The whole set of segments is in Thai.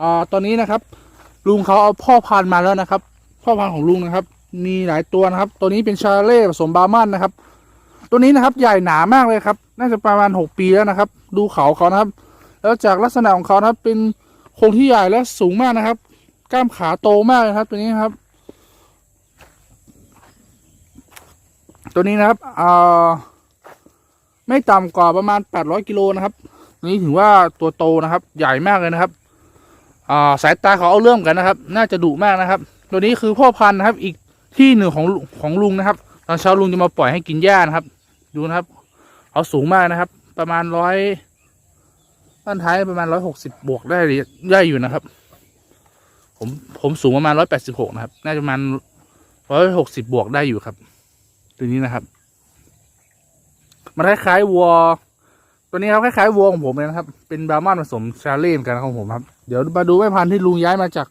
อ่าตอนนี้นะครับ ลุงเขาเอาพ่อพันธุ์มาแล้วนะครับ พ่อพันธุ์ของลุงนะครับ มีหลายตัวนะครับ ตัวนี้เป็นชาเล่ผสมบาร์มันนะครับ ตัวนี้นะครับใหญ่หนามากเลยครับ น่าจะประมาณหกปีแล้วนะครับ ดูเขาเขานะครับ แล้วจากลักษณะของเขานะครับ เป็นโครงที่ใหญ่และสูงมากนะครับ กล้ามขาโตมากเลยครับ ตัวนี้นครับ ตัวนี้นะครับอ่าไม่ต่ำกว่าประมาณ 800กิโลนะครับ นี้ถือว่าตัวโตนะครับ ใหญ่มากเลยนะครับ สายตาเขาเอาเรื่องกันนะครับ น่าจะดุมากนะครับ ตัวนี้คือพ่อพันธุ์นะครับ อีกที่หนึ่งของของลุงนะครับ ตอนเช้าลุงจะมาปล่อยให้กินหญ้านะครับ ดูนะครับ เขาสูงมากนะครับ ประมาณร้อยต้นท้ายประมาณร้อยหกสิบบวกได้ได้อยู่นะครับ ผมผมสูงประมาณร้อยแปดสิบหกนะครับ น่าจะประมาณร้อยหกสิบบวกได้อยู่ครับ ตัวนี้นะครับ มันคล้ายๆวัว ตัวนี้ครับคล้ายๆวัวของผมเลยนะครับ เป็นบรามันผสมชาเล่นกันของผมครับ เดี๋ยวมาดูแม่พันธุ์ที่ลุงย้ายมาจาก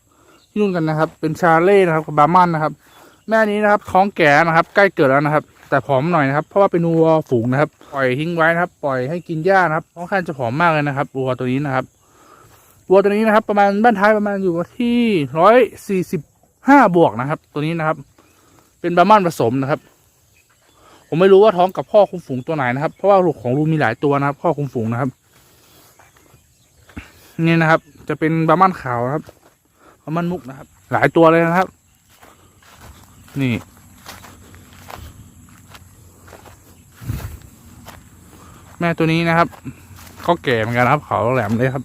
ที่นู่นกันนะครับ เป็นชาเล่นะครับกับบรามันนะครับ แม่นี้นะครับท้องแก่นะครับ ใกล้เกิดแล้วนะครับ แต่ผอมหน่อยนะครับ เพราะว่าเป็นวัวฝูงนะครับ ปล่อยทิ้งไว้นะครับ ปล่อยให้กินหญ้านะครับค่อนข้างจะผอมมากเลยนะครับวัวตัวนี้นะครับวัวตัวนี้นะครับ ประมาณบ้านท้ายประมาณอยู่ที่ร้อยสี่สิบห้าบวกนะครับ ตัวนี้นะครับ เป็นบรามันผสมนะครับ ผมไม่รู้ว่าท้องกับพ่อคุมฝูงตัวไหนนะครับ เพราะว่าลูกของลุงมีหลายตัวนะครับ พ่อคุมฝูงนะครับ นี่นะครับ จะเป็นบามันขาวนะครับบามันมุกนะครับ หลายตัวเลยนะครับ นี่ แม่ตัวนี้นะครับเขาแก่เหมือนกันนะครับ เขาแหลมเลยครับ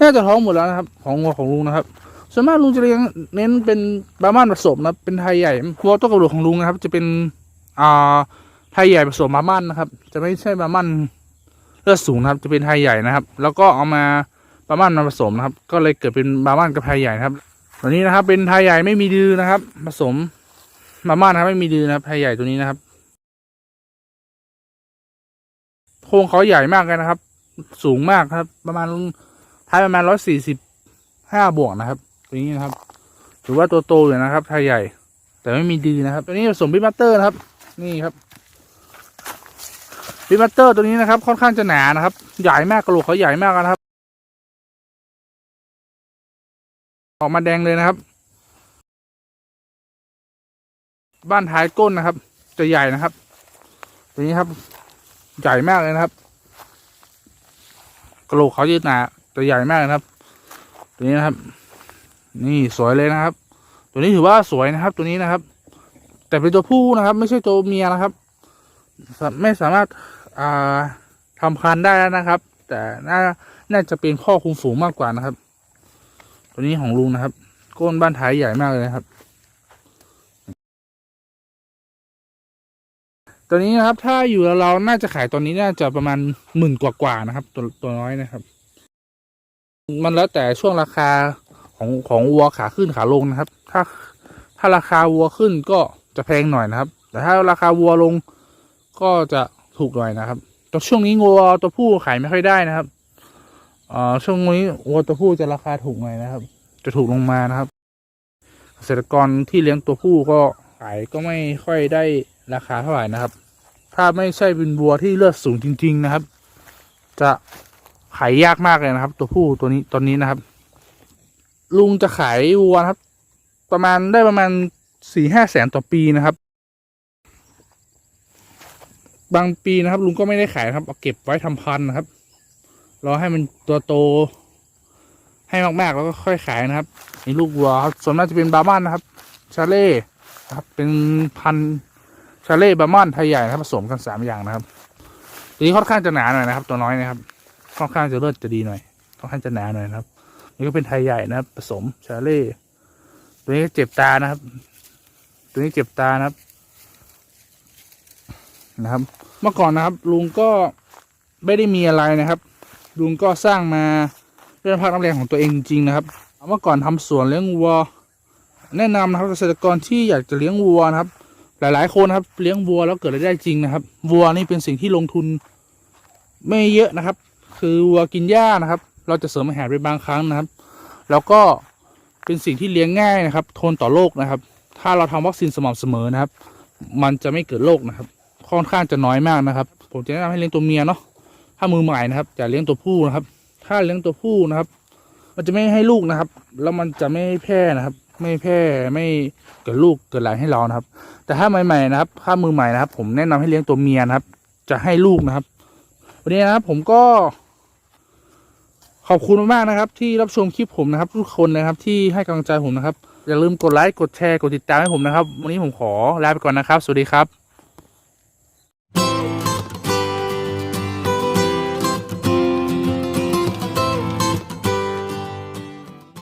น่าจะท้องหมดแล้วนะครับ ของงัวของลุงนะครับส่วนมากลุงจะเลี้ยงเน้นเป็นบามันผสมนะเป็นไทยใหญ่วัวตัวกระดูกของลุงนะครับ จะเป็น อ่าไทยใหญ่ผสมบามันนะครับ จะไม่ใช่บามันเลือดสูงนะครับ จะเป็นไทยใหญ่นะครับ แล้วก็เอามาบามันมาผสมนะครับ ก็เลยเกิดเป็นบามันกับไทยใหญ่นะครับตัวนี้นะครับ เป็นไทยใหญ่ไม่มีดือนะครับ ผสมบามันนะครับไม่มีดือนะครับไทยใหญ่ตัวนี้นะครับโครงเขาใหญ่มากเลยนะครับ สูงมากครับ ประมาณท้ายประมาณร้อยสี่สิบห้าบวกนะครับ ตัวนี้นะครับ ถือว่าตัวโตอยู่นะครับไทยใหญ่ แต่ไม่มีดือนะครับ ตัวนี้ผสมบิทมัตเตอร์นะครับ นี่ครับบิบัตเตอร์ตัวนี้นะครับ ค่อนข้างจะหนานะครับ ใหญ่มากกระโหลกเขาใหญ่มากนะครับ ออกมาแดงเลยนะครับ บ้านท้ายก้นนะครับ จะใหญ่นะครับตัวนี้ครับ ใหญ่มากเลยนะครับกระโหลกเขายืดหนาจะใหญ่มากนะครับ ตัวนี้นะครับ นี่สวยเลยนะครับ ตัวนี้ถือว่าสวยนะครับ ตัวนี้นะครับ แต่เป็นตัวผู้นะครับ ไม่ใช่ตัวเมียนะครับ ไม่สามารถอ่าทำพันได้แล้วนะครับ แต่น่าน่าจะเป็นข้อคุมฝูงมากกว่านะครับ ตัวนี้ของลุงนะครับก้นบ้านท้ายใหญ่มากเลยนะครับ ตัวนี้นะครับ ถ้าอยู่เราน่าจะขายตอนนี้น่าจะประมาณหมื่นกว่าๆนะครับ ตัวตัวน้อยนะครับ มันแล้วแต่ช่วงราคาของของวัวขาขึ้นขาลงนะครับ ถ้าถ้าราคาวัวขึ้นก็ จะแพงหน่อยนะครับ แต่ถ้าราคาวัวลงก็จะถูกหน่อยนะครับตอนช่วงนี้งัวตัวผู้ขายไม่ค่อยได้นะครับเอ่อช่วงนี้วัวตัวผู้จะราคาถูกหน่อยนะครับ จะถูกลงมานะครับ เกษตรกรที่เลี้ยงตัวผู้ก็ขายก็ไม่ค่อยได้ราคาเท่าไหร่นะครับ ถ้าไม่ใช่เป็นวัวที่เลือดสูงจริง ๆนะครับ จะขายยากมากเลยนะครับ ตัวผู้ตัวนี้ตอนนี้นะครับ ลุงจะขายวัวครับ ประมาณได้ประมาณ สี่ห้าแสนต่อปีนะครับ บางปีนะครับ ลุงก็ไม่ได้ขายนะครับเอาเก็บไว้ทำพันธุ์นะครับรอให้มันตัวโต ให้มากๆแล้วก็ค่อยขายนะครับนี่ลูกวัวครับส่วนมากจะเป็นบาร์มันนะครับชาเล่ครับ เป็นพันชาเล่บาร์มันไทยใหญ่นะครับผสมกันสามอย่างนะครับตัวนี้ค่อนข้างจะหนาหน่อยนะครับ ตัวน้อยนะครับค่อนข้างจะเลือดจะดีหน่อยค่อนข้างจะหนาหน่อยนะครับ นี่ก็เป็นไทยใหญ่นะครับ ผสมชาเล่ตัวนี้ก็เจ็บตานะครับ ตัวนี้เจ็บตานะครับ นะครับ เมื่อก่อนนะครับ ลุงก็ไม่ได้มีอะไรนะครับ ลุงก็สร้างมาด้วยน้ำพักน้ำแรงของตัวเองจริงนะครับ เมื่อก่อนทำสวนเลี้ยงวัว แนะนำนะครับเกษตรกรที่อยากจะเลี้ยงวัวนะครับ หลาย ๆ คนนะครับ เลี้ยงวัวแล้วเกิดรายได้จริงนะครับ วัวนี่เป็นสิ่งที่ลงทุนไม่เยอะนะครับ คือวัวกินหญ้านะครับ เราจะเสริมอาหารไปบางครั้งนะครับ แล้วก็เป็นสิ่งที่เลี้ยงง่ายนะครับ ทนต่อโรคนะครับ ถ้าเราทำวัคซีนสม่ำเสมอนะครับ มันจะไม่เกิดโรคนะครับ ค่อนข้างจะน้อยมากนะครับ ผมจะแนะนำให้เลี้ยงตัวเมียเนาะถ้ามือใหม่นะครับอย่าเลี้ยงตัวผู้นะครับ ถ้าเลี้ยงตัวผู้นะครับ มันจะไม่ให้ลูกนะครับ แล้วมันจะไม่แพร่นะครับ ไม่แพร่ไม่เกิดลูกเกิดหลานให้เรานะครับ แต่ถ้าใหม่ๆนะครับ ถ้ามือใหม่นะครับ ผมแนะนำให้เลี้ยงตัวเมียนะครับ จะให้ลูกนะครับ วันนี้นะครับผมก็ขอบคุณมากๆนะครับ ที่รับชมคลิปผมนะครับ ทุกคนนะครับที่ให้กำลังใจผมนะครับ อย่าลืมกดไลค์กดแชร์กดติดตามให้ผมนะครับ วันนี้ผมขอลาไปก่อนนะครับ สวัสดีครับ